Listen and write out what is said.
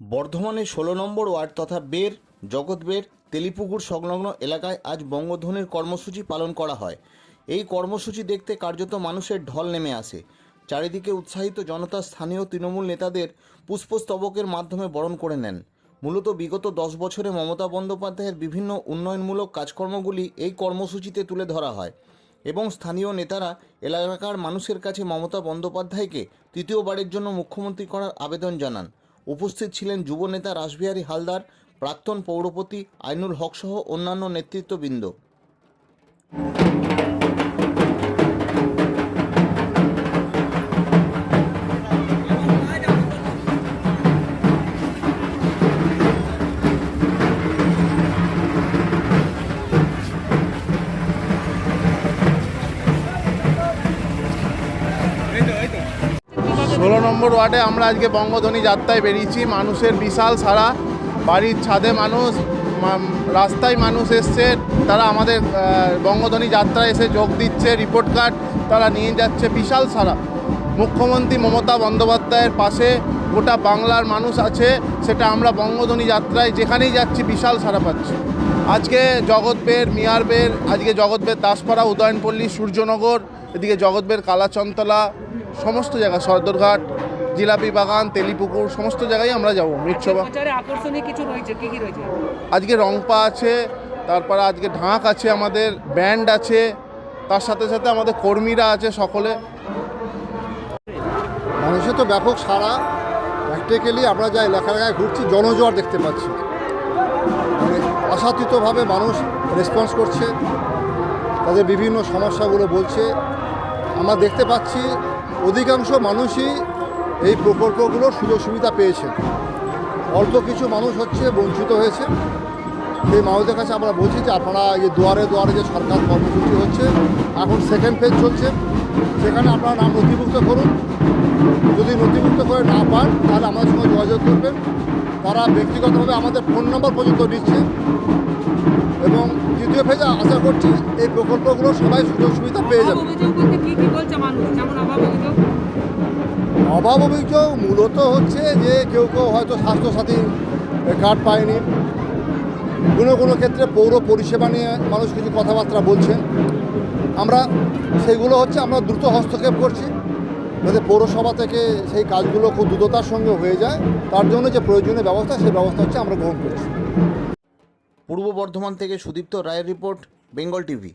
বর্ধমানের ষোলো নম্বর ওয়ার্ড তথা বের জগৎবের তেলিপুকুর সংলগ্ন এলাকায় আজ বঙ্গধ্বনির কর্মসূচি পালন করা হয়। এই কর্মসূচি দেখতে কার্যত মানুষের ঢল নেমে আসে। চারিদিকে উৎসাহিত জনতা স্থানীয় তৃণমূল নেতাদের পুষ্পস্তবকের মাধ্যমে বরণ করে নেন। মূলত বিগত দশ বছরে মমতা বন্দ্যোপাধ্যায়ের বিভিন্ন উন্নয়নমূলক কাজকর্মগুলি এই কর্মসূচিতে তুলে ধরা হয় এবং স্থানীয় নেতারা এলাকার মানুষের কাছে মমতা বন্দ্যোপাধ্যায়কে তৃতীয়বারের জন্য মুখ্যমন্ত্রী করার আবেদন জানান। উপস্থিত ছিলেন যুবনেতা রাসবিহারী হালদার প্রাক্তন পৌরপতি আইনুল হক সহ অন্যান্য নেতৃত্ববৃন্দ। ষোলো নম্বর ওয়ার্ডে আমরা আজকে বঙ্গধ্বনি যাত্রায় বেরিয়েছি। মানুষের বিশাল সারা বাড়ির ছাদে মানুষ রাস্তায় মানুষ এসছে। তারা আমাদের বঙ্গধ্বনি যাত্রায় এসে যোগ দিচ্ছে রিপোর্ট কার্ড তারা নিয়ে যাচ্ছে। বিশাল সারা মুখ্যমন্ত্রী মমতা বন্দ্যোপাধ্যায়ের পাশে গোটা বাংলার মানুষ আছে। সেটা আমরা বঙ্গধ্বনি যাত্রায় যেখানেই যাচ্ছি, বিশাল সারা পাচ্ছি। আজকে জগৎবের মিয়ারবের আজকে জগৎবের দাসপাড়া, উদয়নপল্লী, সূর্যনগর, এদিকে জগৎবের কালাচন্তলা সমস্ত জায়গা সদরঘাট জিলাপি বাগান তেলিপুকুর সমস্ত জায়গায় আমরা যাব মৃৎসভা। আকর্ষণীয় কিছু রয়েছে? কি কি রয়েছে? আজকে রংপা আছে তারপরে আজকে ঢাক আছে আমাদের ব্যান্ড আছে তার সাথে সাথে আমাদের কর্মীরা আছে সকলে। মানুষের তো ব্যাপক সারা প্র্যাকটিক্যালি আমরা যা এলাকা এলাকায় ঘুরছি জনজোয়ার দেখতে পাচ্ছি। মানে আশাতীতভাবে মানুষ রেসপন্স করছে তাদের বিভিন্ন সমস্যাগুলো বলছে। আমরা দেখতে পাচ্ছি অধিকাংশ মানুষই এই প্রকল্পগুলোর সুযোগ সুবিধা পেয়েছে অল্প কিছু মানুষ হচ্ছে বঞ্চিত হয়েছে। সেই মানুষদের কাছে আমরা বলছি যে আপনারা এই দুয়ারে দুয়ারে যে সরকার কর্মসূচি হচ্ছে, এখন সেকেন্ড ফেজ চলছে। সেখানে আপনারা নাম নথিভুক্ত করুন। যদি নথিভুক্ত করে না পান, তাহলে আমাদের সঙ্গে যোগাযোগ করবেন। তারা ব্যক্তিগতভাবে আমাদের ফোন নম্বর পর্যন্ত দিচ্ছে। এবং দ্বিতীয় ফেজে আশা করছি এই প্রকল্পগুলো সবাই সুযোগ সুবিধা পেয়ে যাবে। অভাব অভিযোগ মূলত হচ্ছে যে কেউ কেউ হয়তো স্বাস্থ্যসাথী কার্ড পায়নি। কোনো কোনো ক্ষেত্রে পৌর পরিষেবা নিয়ে মানুষ কিছু কথাবার্তা বলছেন। আমরা সেইগুলো হচ্ছে আমরা দ্রুত হস্তক্ষেপ করছি, যাতে পৌরসভা থেকে সেই কাজগুলো খুব দ্রুততার সঙ্গে হয়ে যায়। তার জন্য যে প্রয়োজনীয় ব্যবস্থা, সেই ব্যবস্থা হচ্ছে আমরা গ্রহণ করছি। পূর্ব বর্ধমান থেকে সুদীপ্ত রায়ের রিপোর্ট, বেঙ্গল টিভি।